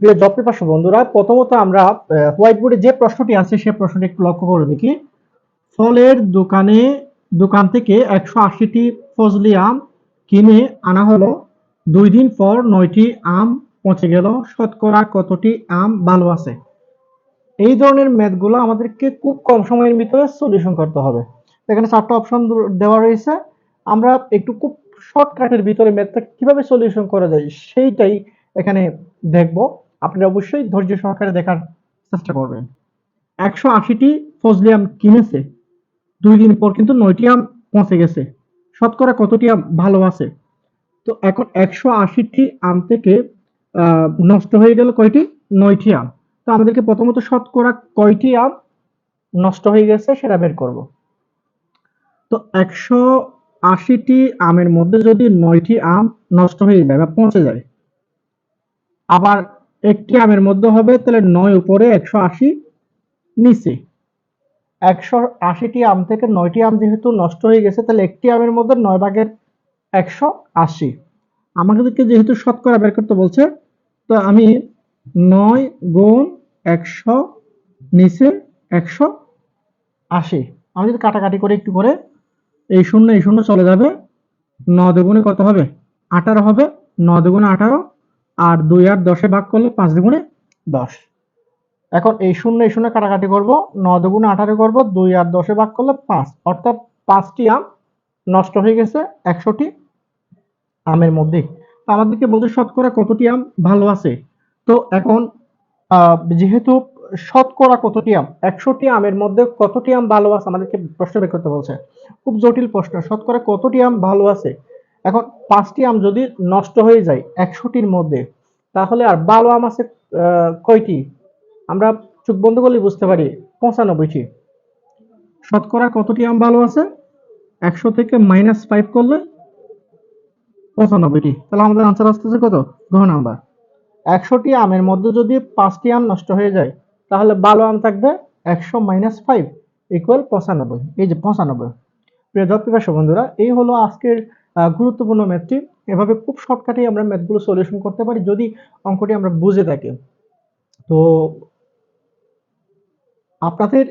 প্রিয় job paper বন্ধুরা, প্রথমত আমরা হোয়াইট বোর্ডে যে প্রশ্নটি আছে সেই প্রশ্নটি একটু লক্ষ্য করে দেখি। ফলের দোকানে, দোকান থেকে একশো আশিটি ফজলি আম কিনে আনা হলো। দুই দিন পর নয়টি আম পচে গেল। শতকরা কতটি আম ভালো আছে? এই ধরনের ম্যাথগুলো আমাদেরকে খুব কম সময়ের ভিতরে সলিউশন করতে হবে। এখানে চারটা অপশন দেওয়া রয়েছে। আমরা একটু খুব শর্টকাটের ভিতরে ম্যাথটা কীভাবে সলিউশন করা যায়, সেইটাই এখানে দেখব। আপনারা অবশ্যই ধৈর্য সহকারে দেখার চেষ্টা করবেন। একশো আশিটি ফজলি আম কিনেছে। দুই দিন পর কিন্তু নয়টি আম পৌঁছে গেছে। শতকরা কতটি আম ভালো আছে? তো এখন একশো আশিটি আম থেকে নষ্ট হয়ে গেল কয়টি? নয়টি আম। তো আমাদেরকে প্রথমত শতকরা কয়টি আম নষ্ট হয়ে গেছে সেটা বের করব। তো একশো আশিটি আমের মধ্যে যদি নয়টি আম নষ্ট হয়ে যায় বা পচে যায়, আবার একটি আমের মধ্যে হবে, তাহলে নয় উপরে একশো আশি নিচে। একশো আশিটি আম থেকে নয়টি আম যেহেতু নষ্ট হয়ে গেছে, তাহলে একটি আমের মধ্যে নয় ভাগের একশো আশি। আমাদেরকে যেহেতু শতকরা বের করতে বলছে, তো আমি নয় গুণ একশো নিচে একশো আশি। আমি যদি কাটাকাটি করে একটু করে, এই শূন্য এই শূন্য চলে যাবে ন দুগুণে কত হবে? আঠারো হবে ন দুগুণে আঠারো আর দুই আর দশে ভাগ করলে পাঁচ দুগুণে দশ। এখন এই শূন্য এই শূন্য কাটাকাটি করব, ন দুগুণে আঠারো করব, দুই আর দশে ভাগ করলে পাঁচ। অর্থাৎ পাঁচটি আম নষ্ট হয়ে গেছে, একশোটি আমের মধ্যে আমাদেরকে বলতে শতকরা কতটি আম ভালো আছে? তো এখন যেহেতু শতকরা কতটি আম, একশোটি আমের মধ্যে কতটি আম ভালো আছে আমাদেরকে প্রশ্ন বের করতে বলছে। খুব জটিল প্রশ্ন, শতকরা কতটি আম ভালো আছে? এখন পাঁচটি আম যদি নষ্ট হয়ে যায় একশোটির মধ্যে, তাহলে আর ভালো আম আছে কয়টি? আমরা চোখ বন্ধ করলে বুঝতে পারি, পঁচানব্বইটি। শতকরা কতটি আম ভালো আছে? একশো থেকে মাইনাস ফাইভ করলে পঁচানব্বইটি। তাহলে আমাদের আনসার আসতেছে কত? ঘ নাম্বার। একশোটি আমের মধ্যে যদি পাঁচটি আম নষ্ট হয়ে যায়, তাহলে ভালো আম থাকবে একশো মাইনাস ফাইভ ইকুয়াল পঁচানব্বই। এই যে পঁচানব্বই। প্রিয় জব বন্ধুরা, এই হলো আজকের গুরুত্বপূর্ণ ম্যাথটি এভাবে খুব শর্টকাটেই আমরা ম্যাথগুলো সলিউশন করতে পারি যদি অঙ্কটি আমরা বুঝে থাকি। তো আপনাদের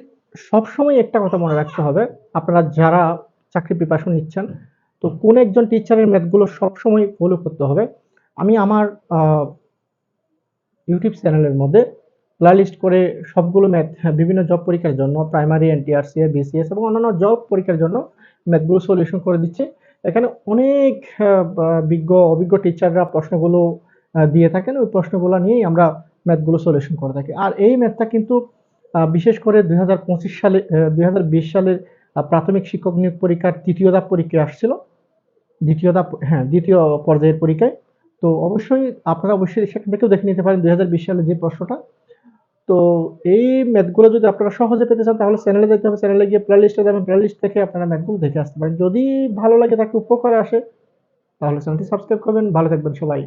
সবসময় একটা কথা মনে রাখতে হবে, আপনারা যারা চাকরি প্রিপারেশন নিচ্ছেন, তো কোন একজন টিচারের ম্যাথগুলো সবসময় ফলো করতে হবে। আমি আমার ইউটিউব চ্যানেলের মধ্যে প্লেলিস্ট করে সবগুলো ম্যাথ বিভিন্ন জব পরীক্ষার জন্য প্রাইমারি এনটিআরসি বিসিএস এবং অন্যান্য জব পরীক্ষার জন্য ম্যাথগুলো সলিউশন করে দিচ্ছে। এখানে অনেক বিজ্ঞ, অভিজ্ঞ টিচাররা প্রশ্নগুলো দিয়ে থাকেন। ওই প্রশ্নগুলো নিয়েই আমরা ম্যাথগুলো সলিউশন করে থাকি। আর এই ম্যাথটা কিন্তু বিশেষ করে দুই হাজার পঁচিশ সালে দুই হাজার বিশ সালের প্রাথমিক শিক্ষক নিয়োগ পরীক্ষার তৃতীয় ধাপ পরীক্ষায় আসছিল। দ্বিতীয় ধাপ হ্যাঁ দ্বিতীয় পর্যায়ের পরীক্ষায়। তো অবশ্যই আপনারা অবশ্যই সেখান থেকেও দেখে নিতে পারেন দুই হাজার বিশ সালে যে প্রশ্নটা। তো এই ম্যাথগুলো যদি আপনারা সহজে পেতে চান, তাহলে চ্যানেলে দেখতে হবে চ্যানেলে গিয়ে প্লেলিস্টে যাবেন প্লেলিস্ট থেকে আপনারা ম্যাথগুলো দেখে আসতে পারেন। যদি ভালো লাগে, তাকে উপকার আসে, তাহলে চ্যানেলটি সাবস্ক্রাইব করবেন। ভালো থাকবেন সবাই।